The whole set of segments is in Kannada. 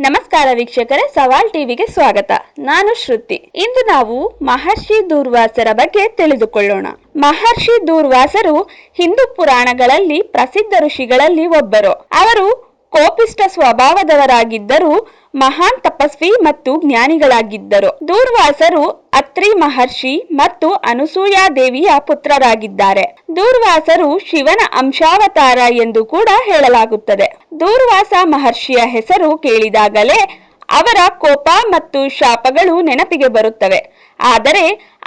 ನಮಸ್ಕಾರ ವೀಕ್ಷಕರೇ, ಸವಾಲ್ ಟಿವಿಗೆ ಸ್ವಾಗತ. ನಾನು ಶ್ರುತಿ. ಇಂದು ನಾವು ಮಹರ್ಷಿ ದೂರ್ವಾಸರ ಬಗ್ಗೆ ತಿಳಿದುಕೊಳ್ಳೋಣ. ಮಹರ್ಷಿ ದೂರ್ವಾಸರು ಹಿಂದೂ ಪುರಾಣಗಳಲ್ಲಿ ಪ್ರಸಿದ್ಧ ಋಷಿಗಳಲ್ಲಿ ಒಬ್ಬರು. ಅವರು ಕೋಪಿಷ್ಟ ಸ್ವಭಾವದವರಾಗಿದ್ದರು ಮಹಾನ್ ತಪಸ್ವಿ ಮತ್ತು ಜ್ಞಾನಿಗಳಾಗಿದ್ದರು. ದೂರ್ವಾಸರು ಅತ್ರಿ ಮಹರ್ಷಿ ಮತ್ತು ಅನುಸೂಯಾ ದೇವಿಯ ಪುತ್ರರಾಗಿದ್ದಾರೆ. ದೂರ್ವಾಸರು ಶಿವನ ಅಂಶಾವತಾರ ಎಂದು ಕೂಡ ಹೇಳಲಾಗುತ್ತದೆ. ದೂರ್ವಾಸ ಮಹರ್ಷಿಯ ಹೆಸರು ಕೇಳಿದಾಗಲೇ ಅವರ ಕೋಪ ಮತ್ತು ಶಾಪಗಳು ನೆನಪಿಗೆ ಬರುತ್ತವೆ. ಆದರೆ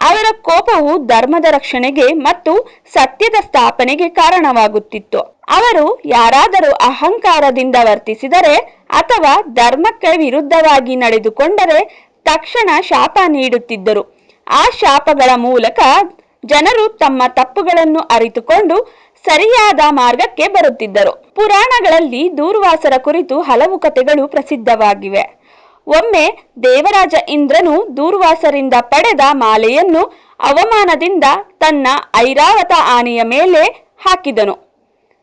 ಅವರ ಕೋಪವು ಧರ್ಮದ ರಕ್ಷಣೆಗೆ ಮತ್ತು ಸತ್ಯದ ಸ್ಥಾಪನೆಗೆ ಕಾರಣವಾಗುತ್ತಿತ್ತು. ಅವರು ಯಾರಾದರೂ ಅಹಂಕಾರದಿಂದ ವರ್ತಿಸಿದರೆ ಅಥವಾ ಧರ್ಮಕ್ಕೆ ವಿರುದ್ಧವಾಗಿ ನಡೆದುಕೊಂಡರೆ ತಕ್ಷಣ ಶಾಪ ನೀಡುತ್ತಿದ್ದರು. ಆ ಶಾಪಗಳ ಮೂಲಕ ಜನರು ತಮ್ಮ ತಪ್ಪುಗಳನ್ನು ಅರಿತುಕೊಂಡು ಸರಿಯಾದ ಮಾರ್ಗಕ್ಕೆ ಬರುತ್ತಿದ್ದರು. ಪುರಾಣಗಳಲ್ಲಿ ದೂರ್ವಾಸರ ಕುರಿತು ಹಲವು ಕಥೆಗಳು ಪ್ರಸಿದ್ಧವಾಗಿವೆ. ಒಮ್ಮೆ ದೇವರಾಜ ಇಂದ್ರನು ದೂರ್ವಾಸರಿಂದ ಪಡೆದ ಮಾಲೆಯನ್ನು ಅವಮಾನದಿಂದ ತನ್ನ ಐರಾವತ ಆನೆಯ ಮೇಲೆ ಹಾಕಿದನು.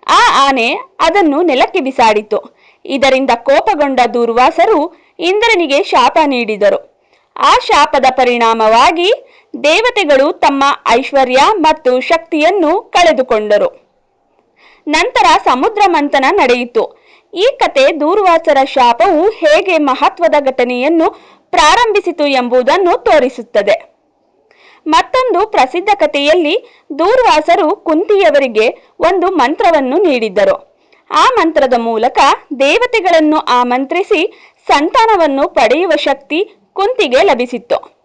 ಆ ಆನೆ ಅದನ್ನು ನೆಲಕ್ಕೆ ಬಿಸಾಡಿತು. ಇದರಿಂದ ಕೋಪಗೊಂಡ ದೂರ್ವಾಸರು ಇಂದ್ರನಿಗೆ ಶಾಪ ನೀಡಿದರು. ಆ ಶಾಪದ ಪರಿಣಾಮವಾಗಿ ದೇವತೆಗಳು ತಮ್ಮ ಐಶ್ವರ್ಯ ಮತ್ತು ಶಕ್ತಿಯನ್ನು ಕಳೆದುಕೊಂಡರು. ನಂತರ ಸಮುದ್ರ ಮಂಥನ ನಡೆಯಿತು. ಈ ಕತೆ ದೂರ್ವಾಸರ ಶಾಪವು ಹೇಗೆ ಮಹತ್ವದ ಘಟನೆಯನ್ನು ಪ್ರಾರಂಭಿಸಿತು ಎಂಬುದನ್ನು ತೋರಿಸುತ್ತದೆ. ಮತ್ತೊಂದು ಪ್ರಸಿದ್ಧ ಕಥೆಯಲ್ಲಿ ದೂರ್ವಾಸರು ಕುಂತಿಯವರಿಗೆ ಒಂದು ಮಂತ್ರವನ್ನು ನೀಡಿದ್ದರು. ಆ ಮಂತ್ರದ ಮೂಲಕ ದೇವತೆಗಳನ್ನು ಆಮಂತ್ರಿಸಿ ಸಂತಾನವನ್ನು ಪಡೆಯುವ ಶಕ್ತಿ ಕುಂತಿಗೆ ಲಭಿಸಿತ್ತು.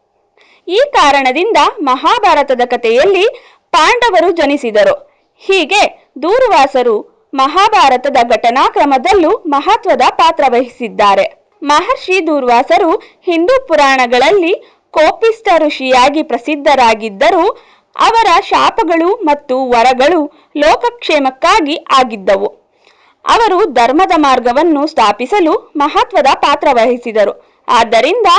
ಈ ಕಾರಣದಿಂದ ಮಹಾಭಾರತದ ಕಥೆಯಲ್ಲಿ ಪಾಂಡವರು ಜನಿಸಿದರು. ಹೀಗೆ ದೂರ್ವಾಸರು ಮಹಾಭಾರತದ ಘಟನಾಕ್ರಮದಲ್ಲೂ ಮಹತ್ವದ ಪಾತ್ರ ವಹಿಸಿದ್ದಾರೆ. ಮಹರ್ಷಿ ದೂರ್ವಾಸರು ಹಿಂದೂ ಪುರಾಣಗಳಲ್ಲಿ ಕೋಪಿಷ್ಟ ಋಷಿಯಾಗಿ ಪ್ರಸಿದ್ಧರಾಗಿದ್ದರೂ ಅವರ ಶಾಪಗಳು ಮತ್ತು ವರಗಳು ಲೋಕಕ್ಷೇಮಕ್ಕಾಗಿ ಆಗಿದ್ದವು. ಅವರು ಧರ್ಮದ ಮಾರ್ಗವನ್ನು ಸ್ಥಾಪಿಸಲು ಮಹತ್ವದ ಪಾತ್ರ ವಹಿಸಿದರು. ಆದ್ದರಿಂದ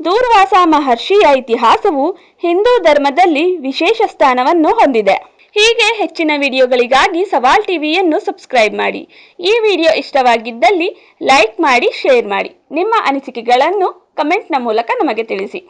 ದೂರ್ವಾಸ ಮಹರ್ಷಿಯ ಇತಿಹಾಸವು ಹಿಂದೂ ಧರ್ಮದಲ್ಲಿ ವಿಶೇಷ ಸ್ಥಾನವನ್ನು ಹೊಂದಿದೆ. ಹೀಗೆ ಹೆಚ್ಚಿನ ವಿಡಿಯೋಗಳಿಗಾಗಿ ಸವಾಲ್ ಟಿವಿಯನ್ನು ಸಬ್ಸ್ಕ್ರೈಬ್ ಮಾಡಿ. ಈ ವಿಡಿಯೋ ಇಷ್ಟವಾಗಿದ್ದಲ್ಲಿ ಲೈಕ್ ಮಾಡಿ, ಶೇರ್ ಮಾಡಿ. ನಿಮ್ಮ ಅನಿಸಿಕೆಗಳನ್ನು ಕಮೆಂಟ್ನ ಮೂಲಕ ನಮಗೆ ತಿಳಿಸಿ.